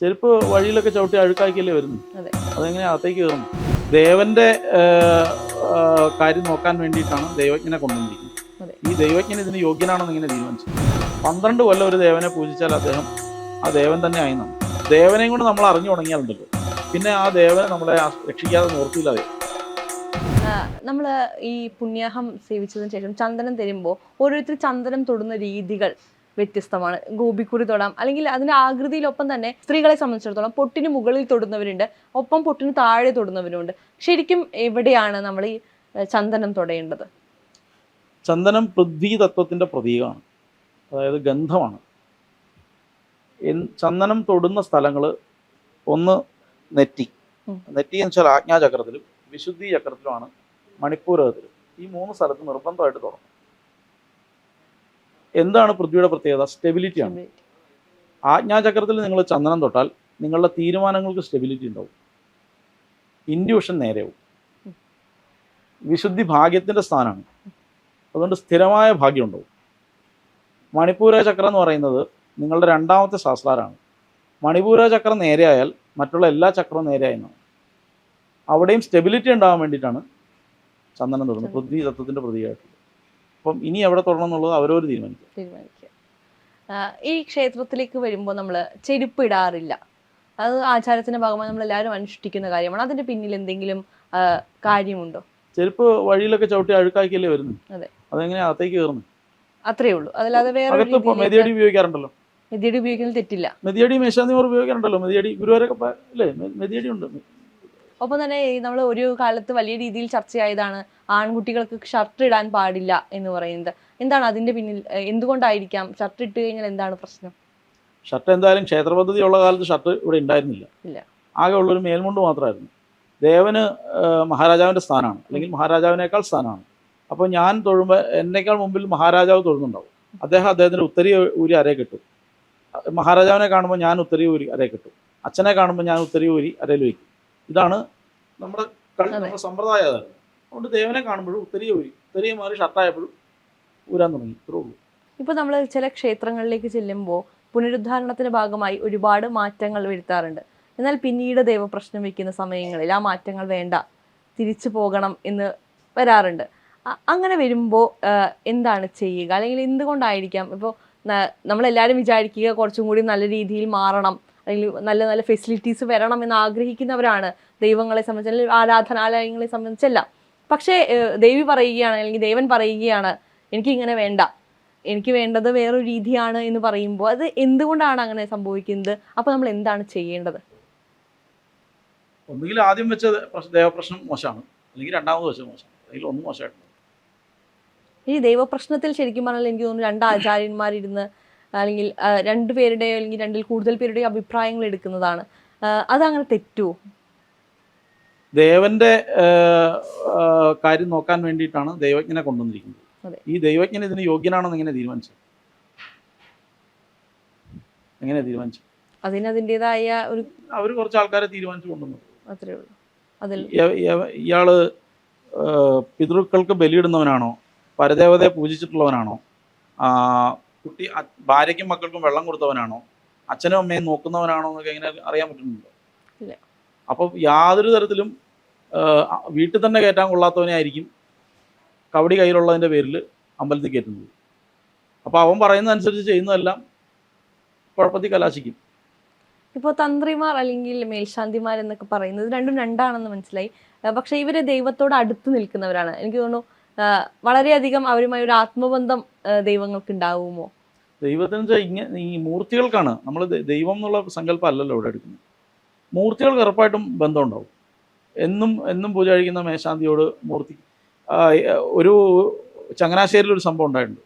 ചെരുപ്പ് വഴിയിലൊക്കെ ചവിട്ടി അഴുക്കാക്കിയല്ലേ വരുന്നു. അതെ. അതെങ്ങനെ അകത്തേക്ക് കയറുന്നു? ദേവന്റെ കാര്യം നോക്കാൻ വേണ്ടിയിട്ടാണ് ദൈവജ്ഞനെ കൊണ്ടുവന്നിരിക്കുന്നത്. ഈ ദൈവജ്ഞൻ ഇതിന് യോഗ്യനാണെന്ന് ഇങ്ങനെ തീരുമാനിച്ചു. പന്ത്രണ്ട് കൊല്ലം ഒരു ദേവനെ പൂജിച്ചാൽ അദ്ദേഹം ആ ദേവൻ തന്നെ ആയി നമ്മൾ ദേവനെയും കൊണ്ട് നമ്മൾ അറിഞ്ഞു തുടങ്ങിയാലുണ്ടല്ലോ പിന്നെ ആ ദേവനെ നമ്മളെ രക്ഷിക്കാതെ നിർത്തിയില്ലാതെ നമ്മൾ ഈ പുണ്യാഹം സേവിച്ചതിന് ശേഷം ചന്ദനം തരുമ്പോൾ ഓരോരുത്തർ ചന്ദനം തൊടുന്ന രീതികൾ വ്യത്യസ്തമാണ്. ഗോപിക്കുറി തൊടാം. അല്ലെങ്കിൽ അതിന്റെ ആകൃതിയിലൊപ്പം തന്നെ സ്ത്രീകളെ സംബന്ധിച്ചിടത്തോളം പൊട്ടിന് മുകളിൽ തൊടുന്നവരുണ്ട്. ഒപ്പം പൊട്ടിന് താഴെ തൊടുന്നവരുണ്ട് ശരിക്കും എവിടെയാണ് നമ്മൾ ഈ ചന്ദനം തൊടേണ്ടത്? ചന്ദനം പൃഥ്വി തത്വത്തിന്റെ പ്രതീകമാണ്. അതായത് ഗന്ധമാണ്. ചന്ദനം തൊടുന്ന സ്ഥലങ്ങൾ ഒന്ന് നെറ്റി. നെറ്റി എന്ന് വെച്ചാൽ ആജ്ഞാചക്രത്തിലും വിശുദ്ധി ചക്രത്തിലുമാണ് മണിപ്പൂരകത്തിലും. ഈ മൂന്ന് സ്ഥലത്ത് നിർബന്ധമായിട്ട് തുടങ്ങും എന്താണ് പൃഥ്വിയുടെ പ്രത്യേകത? സ്റ്റെബിലിറ്റിയാണ് ആജ്ഞാചക്രത്തിൽ നിങ്ങൾ ചന്ദനം തൊട്ടാൽ നിങ്ങളുടെ തീരുമാനങ്ങൾക്ക് സ്റ്റെബിലിറ്റി ഉണ്ടാവും. ഇൻഡ്യൂഷൻ നേരെയാവും. വിശുദ്ധി ഭാഗ്യത്തിന്റെ സ്ഥാനമാണ്. അതുകൊണ്ട് സ്ഥിരമായ ഭാഗ്യം ഉണ്ടാവും. മണിപ്പൂര ചക്രം എന്ന് പറയുന്നത് നിങ്ങളുടെ രണ്ടാമത്തെ ശാസ്ത്രാരാണ് മണിപൂര ചക്രം നേരെയായാൽ മറ്റുള്ള എല്ലാ ചക്രവും നേരെയായെന്നാണ്. അവിടെയും സ്റ്റെബിലിറ്റി ഉണ്ടാകാൻ വേണ്ടിയിട്ടാണ് ചന്ദനം തൊടുന്നത്. പൃഥ്വി തത്വത്തിന്റെ പ്രതീകമായിട്ടുള്ളത്. അപ്പം ഇനി എവിടെ തുടരണം എന്നുള്ളത് അവരോട് തീരുമാനിക്കും. തീരുമാനിക്കുക ഈ ക്ഷേത്രത്തിലേക്ക് വരുമ്പോൾ നമ്മൾ ചെരുപ്പ് ഇടാറില്ല അത് ആചാരത്തിന്റെ ഭാഗമായി നമ്മൾ എല്ലാവരും അനുഷ്ഠിക്കുന്ന കാര്യമാണ്. അതിന്റെ പിന്നിൽ എന്തെങ്കിലും കാര്യമുണ്ടോ? ചെരുപ്പ് വഴിയിലൊക്കെ ചവിട്ടി അഴുക്കാക്കിയല്ലേ വരുന്നു? അതെ. അതെങ്ങനെ അകത്തേക്ക് കയറുന്നു? അത്രേ ഉള്ളൂ. അതല്ലാതെ വേറെ മെതിയടി ഉപയോഗിക്കാറുണ്ടല്ലോ. മെതിയടി ഉപയോഗിക്കുന്നത് തെറ്റില്ല. മെതിയടി മേശാന്തിമാർ ഉപയോഗിക്കാറുണ്ടല്ലോ. മെതിയടി ഗുരുവാരൊക്കെ അല്ലേ മെതിയടി ഉണ്ട്. ഒപ്പം തന്നെ നമ്മൾ ഒരു കാലത്ത് വലിയ രീതിയിൽ ചർച്ചയായതാണ് ആൺകുട്ടികൾക്ക് ഷർട്ട് ഇടാൻ പാടില്ല എന്ന് പറയുന്നത്. എന്താണ് അതിന്റെ പിന്നിൽ എന്തുകൊണ്ടായിരിക്കാം ഷർട്ട് ഇട്ട് കഴിഞ്ഞാൽ എന്താണ് പ്രശ്നം? ഷർട്ട് എന്തായാലും ക്ഷേത്ര പദ്ധതി ഉള്ള കാലത്ത് ഷർട്ട് ഇവിടെ ഉണ്ടായിരുന്നില്ല. ഇല്ല. ആകെ ഉള്ളൊരു മേൽമുണ്ട് മാത്രമായിരുന്നു. ദേവന് മഹാരാജാവിന്റെ സ്ഥാനമാണ്. അല്ലെങ്കിൽ മഹാരാജാവിനേക്കാൾ സ്ഥാനമാണ്. അപ്പോൾ ഞാൻ തൊഴുമ്പോൾ എന്നേക്കാൾ മുമ്പിൽ മഹാരാജാവ് തൊഴുന്നുണ്ടാവും. അദ്ദേഹം അദ്ദേഹത്തിന്റെ ഉത്തരി ഊരി അരയെ കിട്ടും. മഹാരാജാവിനെ കാണുമ്പോൾ ഞാൻ ഉത്തരി ഊരി അരയെ കിട്ടും. അച്ഛനെ കാണുമ്പോൾ ഞാൻ ഉത്തരി ഊരി അരയിൽ വയ്ക്കും. ഇതാണ് നമ്മുടെ കളി. നമ്മുടെ സമ്പ്രദായം അതായിരുന്നു അതുകൊണ്ട് ദേവനെ കാണുമ്പോഴും ഉത്തരി ഊരി ഉത്തരിയെ മാറി ഷർട്ടായപ്പോഴും ഊരാൻ തുടങ്ങി. ഇത്രേ ഉള്ളൂ. ഇപ്പൊ നമ്മൾ ചില ക്ഷേത്രങ്ങളിലേക്ക് ചെല്ലുമ്പോൾ പുനരുദ്ധാരണത്തിന്റെ ഭാഗമായി ഒരുപാട് മാറ്റങ്ങൾ വരുത്താറുണ്ട്. എന്നാൽ പിന്നീട് ദൈവപ്രശ്നം വയ്ക്കുന്ന സമയങ്ങളിൽ ആ മാറ്റങ്ങൾ വേണ്ട തിരിച്ചു പോകണം എന്ന് വരാറുണ്ട്. അങ്ങനെ വരുമ്പോൾ എന്താണ് ചെയ്യുക? അല്ലെങ്കിൽ എന്തുകൊണ്ടായിരിക്കാം? ഇപ്പോൾ നമ്മളെല്ലാവരും വിചാരിക്കുക കുറച്ചും കൂടി നല്ല രീതിയിൽ മാറണം അല്ലെങ്കിൽ നല്ല നല്ല ഫെസിലിറ്റീസ് വരണം എന്ന് ആഗ്രഹിക്കുന്നവരാണ് ദൈവങ്ങളെ സംബന്ധിച്ച് അല്ലെങ്കിൽ ആരാധനാലയങ്ങളെ സംബന്ധിച്ചല്ല പക്ഷേ ദേവി പറയുകയാണ് അല്ലെങ്കിൽ ദേവൻ പറയുകയാണ് എനിക്ക് ഇങ്ങനെ വേണ്ട. എനിക്ക് വേണ്ടത് വേറൊരു രീതിയാണ് എന്ന് പറയുമ്പോൾ അത് എന്തുകൊണ്ടാണ് അങ്ങനെ സംഭവിക്കുന്നത്? അപ്പോൾ നമ്മൾ എന്താണ് ചെയ്യേണ്ടത്? ഒന്നുകിൽ ആദ്യം വെച്ച പ്രശ്- ദേവപ്രശ്നം മോശമാണ്. അല്ലെങ്കിൽ രണ്ടാമത് വെച്ച മോശമാണ്. അല്ലെങ്കിൽ ഒന്നും മോശമായിട്ടുണ്ട് ഈ ദൈവപ്രശ്നത്തിൽ ശരിക്കും പറഞ്ഞാൽ എനിക്ക് തോന്നുന്നു രണ്ട് ആചാര്യന്മാരിരുന്ന് അല്ലെങ്കിൽ രണ്ടു പേരുടെയോ അല്ലെങ്കിൽ രണ്ടിൽ കൂടുതൽ പേരുടെയോ അഭിപ്രായങ്ങൾ എടുക്കുന്നതാണ്. അതങ്ങനെ തെറ്റുമോ ദേവന്റെ കാര്യം നോക്കാൻ വേണ്ടിയിട്ടാണ് ദൈവജ്ഞനെ കൊണ്ടുവന്നിരിക്കുന്നത്. ഈ ദൈവജ്ഞൻ ഇതിന് യോഗ്യനാണെന്ന് എങ്ങനെ തീരുമാനിച്ചു? എങ്ങനെ തീരുമാനിച്ചു? അതിന് അതിന്റെതായ ഒരു അവർ കുറച്ച് ആൾക്കാരെ തീരുമാനിച്ചു കൊണ്ടുവന്നു. അത്രേ ഉള്ളൂ. അതിൽ ഇയ- ഇയ- ഇയാൾ പിതൃക്കൾക്ക് ബലിയിടുന്നവനാണോ? പരദേവതയെ പൂജിച്ചിട്ടുള്ളവനാണോ? ആ, കുട്ടി ഭാര്യയ്ക്കും മക്കൾക്കും വെള്ളം കൊടുത്തവനാണോ? അച്ഛനും അമ്മയും നോക്കുന്നവനാണോ എന്നൊക്കെ എങ്ങനെ അറിയാൻ പറ്റുന്നുണ്ടോ? ഇല്ല. അപ്പം യാതൊരു തരത്തിലും വീട്ടിൽ തന്നെ കയറ്റാൻ കൊള്ളാത്തവനെ ആയിരിക്കും കവടി കയ്യിലുള്ളതിന്റെ പേരിൽ അമ്പലത്തിൽ കയറ്റുന്നത്. അപ്പോൾ അവൻ പറയുന്നതനുസരിച്ച് ചെയ്യുന്നതെല്ലാം കുഴപ്പത്തിൽ കലാശിക്കും. ഇപ്പോൾ തന്ത്രിമാർ അല്ലെങ്കിൽ മേൽശാന്തിമാർ എന്നൊക്കെ പറയുന്നത് രണ്ടും രണ്ടാണെന്ന് മനസ്സിലായി. പക്ഷെ ഇവർ ദൈവത്തോട് അടുത്ത് നിൽക്കുന്നവരാണ്. എനിക്ക് തോന്നുന്നു വളരെയധികം അവരുമായി ഒരു ആത്മബന്ധം ദൈവങ്ങൾക്ക് ഉണ്ടാവുമോ ദൈവത്തിന് വെച്ചാൽ ഇങ്ങനെ ഈ മൂർത്തികൾക്കാണ്. നമ്മൾ ദൈവം എന്നുള്ള സങ്കല്പം അല്ലല്ലോ ഇവിടെ എടുക്കുന്നത് മൂർത്തികൾക്ക് ഉറപ്പായിട്ടും ബന്ധമുണ്ടാവും. എന്നും എന്നും പൂജ കഴിക്കുന്ന മേശാന്തിയോട് മൂർത്തി ഒരു ചങ്ങനാശ്ശേരിയിൽ ഒരു സംഭവം ഉണ്ടായിട്ടുണ്ട്.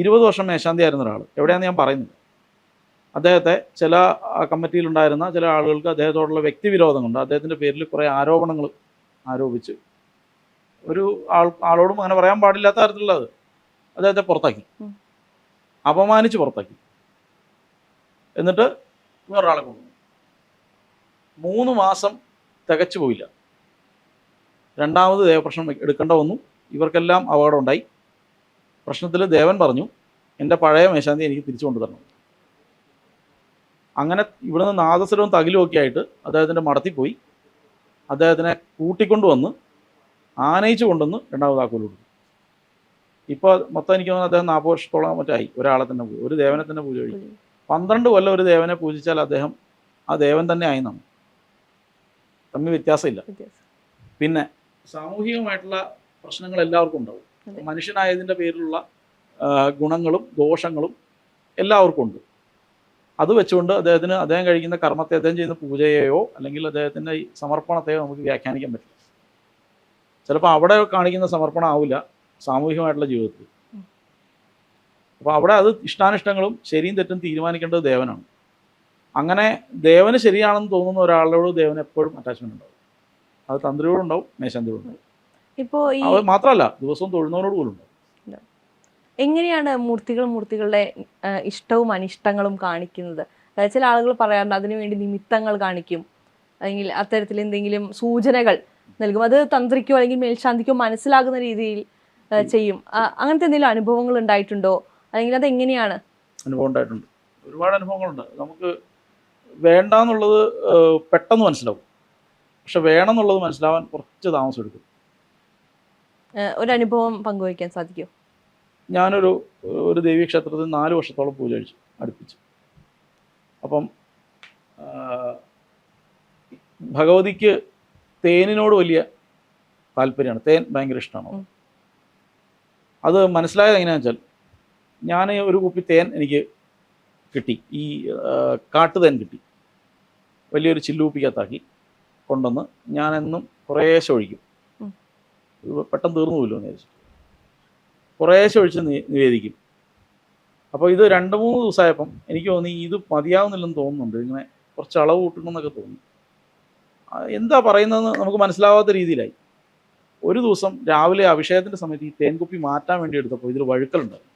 ഇരുപത് വർഷം മേശാന്തി ആയിരുന്ന ഒരാൾ എവിടെയാണെന്ന് ഞാൻ പറയുന്നത് അദ്ദേഹത്തെ ചില കമ്മിറ്റിയിലുണ്ടായിരുന്ന ചില ആളുകൾക്ക് അദ്ദേഹത്തോടുള്ള വ്യക്തിവിരോധം കൊണ്ട് അദ്ദേഹത്തിന്റെ പേരിൽ കുറേ ആരോപണങ്ങൾ ആരോപിച്ച് ഒരു ആൾ ആളോടും അങ്ങനെ പറയാൻ പാടില്ലാത്ത തരത്തിലുള്ളത് അദ്ദേഹത്തെ പുറത്താക്കി. അപമാനിച്ച് പുറത്താക്കി. എന്നിട്ട് വേറൊരാളെ കൊണ്ടു മൂന്ന് മാസം തികച്ചു പോയില്ല. രണ്ടാമത് ദേവപ്രശ്നം എടുക്കേണ്ട വന്നു. ഇവർക്കെല്ലാം അപകടം ഉണ്ടായി പ്രശ്നത്തിൽ ദേവൻ പറഞ്ഞു എന്റെ പഴയ മേശാന്തി എനിക്ക് തിരിച്ചു കൊണ്ടുതരണം. അങ്ങനെ ഇവിടുന്ന് നാദസ്വരവും തകിലുമൊക്കെ ആയിട്ട് അദ്ദേഹത്തിന്റെ മടത്തിൽ പോയി. അദ്ദേഹത്തിനെ കൂട്ടിക്കൊണ്ടുവന്ന് ആനയിച്ച് കൊണ്ടുവന്ന് രണ്ടാമത് താക്കോൽ കൊടുക്കും ഇപ്പോൾ മൊത്തം എനിക്ക് തോന്നുന്നു അദ്ദേഹം നാൽപ്പത് വർഷത്തോളം മറ്റായി. ഒരാളെ തന്നെ പൂജ ഒരു ദേവനെ തന്നെ പൂജ കഴിക്കും പന്ത്രണ്ട് കൊല്ലം ഒരു ദേവനെ പൂജിച്ചാൽ അദ്ദേഹം ആ ദേവൻ തന്നെ ആയി നമ്മൾ തമ്മിൽ വ്യത്യാസമില്ല. പിന്നെ സാമൂഹികമായിട്ടുള്ള പ്രശ്നങ്ങൾ എല്ലാവർക്കും ഉണ്ടാവും. മനുഷ്യനായതിന്റെ പേരിലുള്ള ഗുണങ്ങളും ദോഷങ്ങളും എല്ലാവർക്കും ഉണ്ട്. അത് വെച്ചുകൊണ്ട് അദ്ദേഹത്തിന് അദ്ദേഹം കഴിക്കുന്ന കർമ്മത്തെ അദ്ദേഹം ചെയ്യുന്ന പൂജയെയോ അല്ലെങ്കിൽ അദ്ദേഹത്തിന്റെ ഈ സമർപ്പണത്തെയോ നമുക്ക് വ്യാഖ്യാനിക്കാൻ പറ്റില്ല. ചിലപ്പോൾ അവിടെ കാണിക്കുന്ന സമർപ്പണം ആവില്ല സാമൂഹികമായിട്ടുള്ള ജീവിതത്തിൽ. അപ്പോൾ അവിടെ അത് ഇഷ്ടാനിഷ്ടങ്ങളും ശരിയും തെറ്റും തീരുമാനിക്കേണ്ടത് ദേവനാണ്. അങ്ങനെ ദേവന് ശരിയാണെന്ന് തോന്നുന്ന ഒരാളോട് ദേവന് എപ്പോഴും അറ്റാച്ച്മെന്റ് ഉണ്ടാവും. അത് തന്ത്രിയോടുണ്ടാവും മേശാന്തിയോടുണ്ടാവും. ഇപ്പോ ഈ അത് മാത്രമല്ല ദിവസവും തൊഴുന്നവരോട് പോലും ഉണ്ടാവും. എങ്ങനെയാണ് മൂർത്തികൾ മൂർത്തികളുടെ ഇഷ്ടവും അനിഷ്ടങ്ങളും കാണിക്കുന്നത്? അതായത് ചില ആളുകൾ പറയാറുണ്ട് അതിനുവേണ്ടി നിമിത്തങ്ങൾ കാണിക്കും. അല്ലെങ്കിൽ അത്തരത്തിൽ എന്തെങ്കിലും സൂചനകൾ നൽകും. അത് തന്ത്രിക്കോ അല്ലെങ്കിൽ മേൽശാന്തിക്കോ മനസ്സിലാകുന്ന രീതിയിൽ ചെയ്യും. അങ്ങനത്തെ എന്തെങ്കിലും അനുഭവങ്ങൾ ഉണ്ടായിട്ടുണ്ടോ? അല്ലെങ്കിൽ അത് എങ്ങനെയാണ്? അനുഭവം ഉണ്ടായിട്ടുണ്ട്. ഒരുപാട് അനുഭവങ്ങളുണ്ട്. നമുക്ക് വേണ്ടാന്നുള്ളത് പെട്ടെന്ന് മനസ്സിലാവും. പക്ഷെ വേണമെന്നുള്ളത് മനസ്സിലാവാൻ കുറച്ച് താമസം എടുക്കും. ഒരു അനുഭവം പങ്കുവയ്ക്കാൻ സാധിക്കുമോ ഞാനൊരു ഒരു ദേവീ ക്ഷേത്രത്തിൽ നാല് വർഷത്തോളം പൂജ കഴിച്ചു അടുപ്പിച്ചു. അപ്പം ഭഗവതിക്ക് തേനിനോട് വലിയ താല്പര്യമാണ്. തേൻ ഭയങ്കര ഇഷ്ടമാണ് അത് മനസ്സിലായത് എങ്ങനെയാണെന്ന് വെച്ചാൽ ഞാൻ ഒരു കുപ്പി തേൻ എനിക്ക് കിട്ടി. ഈ കാട്ടുതേൻ കിട്ടി. വലിയൊരു ചില്ലുകുപ്പിക്കകത്താക്കി കൊണ്ടുവന്ന് ഞാനെന്നും കുറേശ്ശെ ഒഴിക്കും. പെട്ടെന്ന് തീർന്നു പോലും എന്ന് വിചാരിച്ചു കുറേശ്ശെ ഒഴിച്ച് നിവേദിക്കും. അപ്പോൾ ഇത് രണ്ട് മൂന്ന് ദിവസമായപ്പം എനിക്ക് തോന്നി ഇത് മതിയാവുന്നില്ലെന്ന് തോന്നുന്നുണ്ട്. ഇങ്ങനെ കുറച്ച് അളവ് കൂട്ടണമെന്നൊക്കെ തോന്നി. എന്താ പറയുന്നതെന്ന് നമുക്ക് മനസ്സിലാവാത്ത രീതിയിലായി. ഒരു ദിവസം രാവിലെ അഭിഷേകത്തിന്റെ സമയത്ത് ഈ തേൻകുപ്പി മാറ്റാൻ വേണ്ടി എടുത്തപ്പോൾ ഇതിൽ വഴുക്കലുണ്ടായിരുന്നു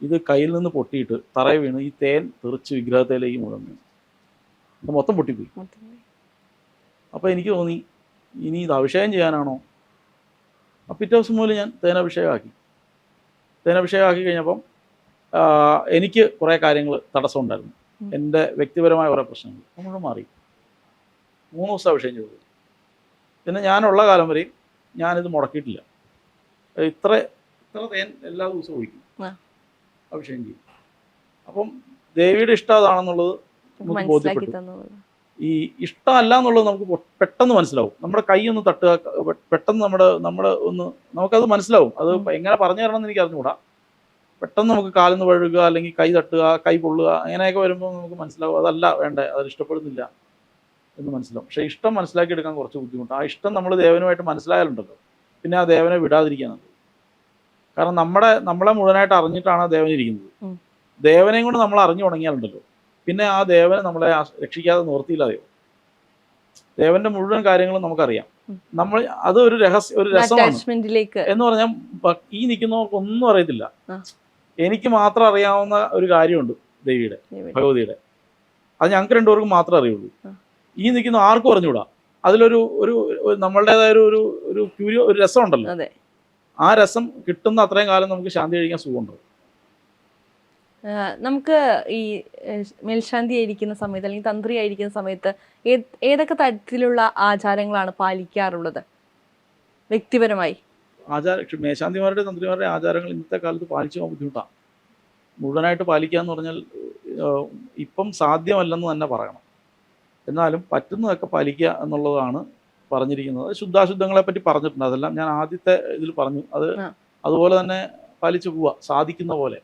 ഇത് കയ്യിൽ നിന്ന് പൊട്ടിയിട്ട് തറയെ വീണ് ഈ തേൻ തെറിച്ച് വിഗ്രഹത്തിലേക്ക് മുഴങ്ങി ഇത് മൊത്തം പൊട്ടിപ്പോയി. അപ്പോൾ എനിക്ക് തോന്നി ഇനി ഇത് അഭിഷേകം ചെയ്യാനാണോ? അപ്പം പിറ്റേ ദിവസം മുതൽ ഞാൻ തേനഭിഷേകമാക്കി തേനഭിഷേകമാക്കി കഴിഞ്ഞപ്പം എനിക്ക് കുറേ കാര്യങ്ങൾ തടസ്സമുണ്ടായിരുന്നു. എന്റെ വ്യക്തിപരമായ കുറേ പ്രശ്നങ്ങൾ നമ്മൾ മാറി. മൂന്ന് ദിവസം അഭിഷേകം ചെയ്തു പിന്നെ ഞാനുള്ള കാലം വരെയും ഞാനിത് മുടക്കിയിട്ടില്ല. ഇത്ര ഇത്ര തേൻ എല്ലാ ദിവസവും ഒഴിക്കും. ആ. അഭിഷേകം ചെയ്യും അപ്പം ദേവിയുടെ ഇഷ്ടം അതാണെന്നുള്ളത് നമുക്ക് ബോധ്യപ്പെട്ടു. ഈ ഇഷ്ടമല്ല എന്നുള്ളത് നമുക്ക് പെട്ടെന്ന് മനസ്സിലാവും. നമ്മുടെ കൈ ഒന്ന് തട്ടുക പെട്ടെന്ന് നമ്മുടെ നമ്മുടെ ഒന്ന് നമുക്കത് മനസ്സിലാവും. അത് എങ്ങനെ പറഞ്ഞു തരണം എന്ന് എനിക്ക് അറിഞ്ഞുകൂടാ. പെട്ടെന്ന് നമുക്ക് കാലിന്ന് വഴുകുക അല്ലെങ്കിൽ കൈ തട്ടുക കൈ പൊള്ളുക അങ്ങനെയൊക്കെ വരുമ്പോൾ നമുക്ക് മനസ്സിലാവും. അതല്ല വേണ്ടേ അത് ഇഷ്ടപ്പെടുന്നില്ല. എന്ന് മനസ്സിലാവും. പക്ഷേ ഇഷ്ടം മനസ്സിലാക്കി എടുക്കാൻ കുറച്ച് ബുദ്ധിമുട്ട്. ആ ഇഷ്ടം നമ്മൾ ദേവനുമായിട്ട് മനസ്സിലായാലുണ്ടല്ലോ. പിന്നെ ആ ദേവനെ വിടാതിരിക്കാനുണ്ട് കാരണം നമ്മുടെ നമ്മളെ മുഴുവനായിട്ട് അറിഞ്ഞിട്ടാണ് ആ ദേവൻ ഇരിക്കുന്നത്. ദേവനെയും കൊണ്ട് നമ്മൾ അറിഞ്ഞു തുടങ്ങിയാലുണ്ടല്ലോ പിന്നെ ആ ദേവനെ നമ്മളെ രക്ഷിക്കാതെ നിവർത്തിയില്ലാതെയോ ദേവന്റെ മുഴുവൻ കാര്യങ്ങളും നമുക്കറിയാം. നമ്മൾ അത് ഒരു രഹസ്യ ഒരു രസമാണ്. എന്ന് പറഞ്ഞാൽ ഈ നിൽക്കുന്നവർക്ക് ഒന്നും അറിയത്തില്ല എനിക്ക് മാത്രം അറിയാവുന്ന ഒരു കാര്യമുണ്ട് ദേവിയുടെ ഭഗവതിയുടെ. അത് ഞങ്ങൾക്ക് രണ്ടുപേർക്കും മാത്രമേ അറിയുള്ളൂ. ഈ നിൽക്കുന്ന ആർക്കും അറിഞ്ഞുകൂടാ. അതിലൊരു ഒരു നമ്മളുടേതായ ഒരു ഒരു ക്യൂരിയോ ഒരു രസം ഉണ്ടല്ലോ ആ രസം കിട്ടുന്ന അത്രയും കാലം നമുക്ക് ശാന്തി കഴിക്കാൻ സുഖമുണ്ട്? നമുക്ക് ഈ മേൽശാന്തി ആയിരിക്കുന്ന സമയത്ത് അല്ലെങ്കിൽ തന്ത്രി ആയിരിക്കുന്ന സമയത്ത് ഏതൊക്കെ തരത്തിലുള്ള ആചാരങ്ങളാണ് പാലിക്കാറുള്ളത്? വ്യക്തിപരമായി. ആചാര മേശാന്തിമാരുടെ തന്ത്രിമാരുടെ ആചാരങ്ങൾ ഇന്നത്തെ കാലത്ത് പാലിച്ചു പോകാൻ ബുദ്ധിമുട്ടാണ് മുഴുവനായിട്ട് പാലിക്കുക എന്ന് പറഞ്ഞാൽ ഇപ്പം സാധ്യമല്ലെന്ന് തന്നെ പറയണം. എന്നാലും പറ്റുന്നതൊക്കെ പാലിക്കുക എന്നുള്ളതാണ് പറഞ്ഞിരിക്കുന്നത്. ശുദ്ധാശുദ്ധങ്ങളെ പറ്റി പറഞ്ഞിട്ടുണ്ട്. അതെല്ലാം ഞാൻ ആദ്യത്തെ ഇതിൽ പറഞ്ഞു. അത് അതുപോലെ തന്നെ പാലിച്ചു പോവുക സാധിക്കുന്ന പോലെ.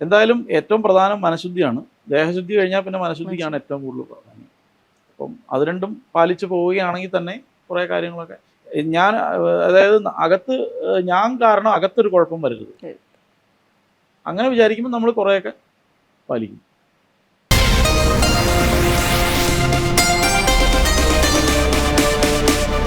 എന്തായാലും ഏറ്റവും പ്രധാനം മനഃശുദ്ധിയാണ്. ദേഹശുദ്ധി കഴിഞ്ഞാൽ പിന്നെ മനഃശുദ്ധിക്കാണ് ഏറ്റവും കൂടുതൽ പ്രധാനം അപ്പം അത് രണ്ടും പാലിച്ചു പോവുകയാണെങ്കിൽ തന്നെ കുറേ കാര്യങ്ങളൊക്കെ. ഞാൻ അതായത് അകത്ത് ഞാൻ കാരണം അകത്തൊരു കുഴപ്പം വരരുത്. അങ്ങനെ വിചാരിക്കുമ്പോൾ നമ്മൾ കുറേയൊക്കെ പാലിക്കും.